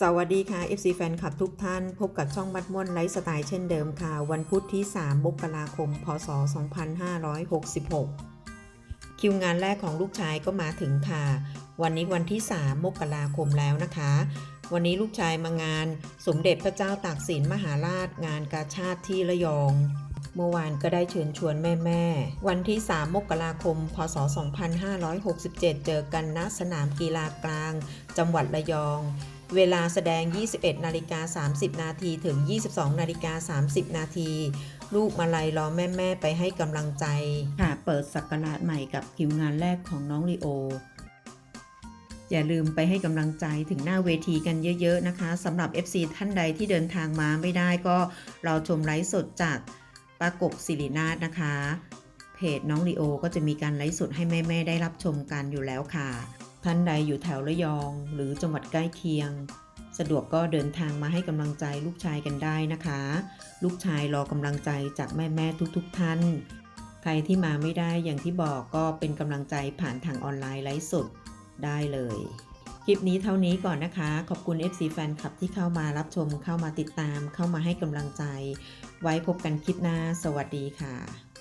สวัสดีค่ะ FC แฟนคลับทุกท่าน พบกับช่องบัดม่วนไลฟ์สไตล์เช่นเดิมค่ะ วันพุธที่ 3 มกราคม พศ 2566 คิวงานแรกของลูกชายก็มาถึงค่ะ วันนี้วันที่ 3 มกราคมแล้วนะคะ วันนี้ลูกชายมางานสมเด็จพระเจ้าตากสินมหาราชงานกาชาติที่ระยอง เมื่อวานก็ได้เชิญชวนแม่ๆ วันที่ 3 มกราคม พศ 2567 เจอกันณสนามกีฬากลาง จังหวัดระยอง เวลาแสดง 21 นาฬิกา 30 นาทีถึง 22 นาฬิกา 30 นาที ลูกมาลัยรอแม่ ๆ ไปให้กำลังใจ ค่ะ เปิดสักราชใหม่กับคิวงานแรกของน้องลีโอ อย่าลืมไปให้กำลังใจถึงหน้าเวทีกันเยอะ ๆ นะคะสำหรับ FC ท่านใดที่เดินทางมาไม่ได้ก็ราชมไลฟ์สดจากปากบสิรินาถนะคะ เพจน้องลีโอก็จะมีการไลฟ์สดให้แม่ ๆ ได้รับชมกันอยู่แล้วค่ะ ท่านใดอยู่แถวระยอง หรือจังหวัดใกล้เคียง สะดวกก็เดินทางมาให้กำลังใจลูกชายกันได้นะคะ ลูกชายรอกำลังใจจากแม่ๆทุกๆทท่าน ใครที่มาไม่ได้อย่างที่บอกก็เป็นกำลังใจผ่านทางออนไลน์ไลฟ์สดได้เลย คลิปนี้เท่านี้ก่อนนะคะ ขอบคุณ FC แฟนคลับที่เข้ามารับชมเข้ามาติดตามเข้ามาให้กำลังใจ ไว้พบกันคลิปหน้า สวัสดีค่ะ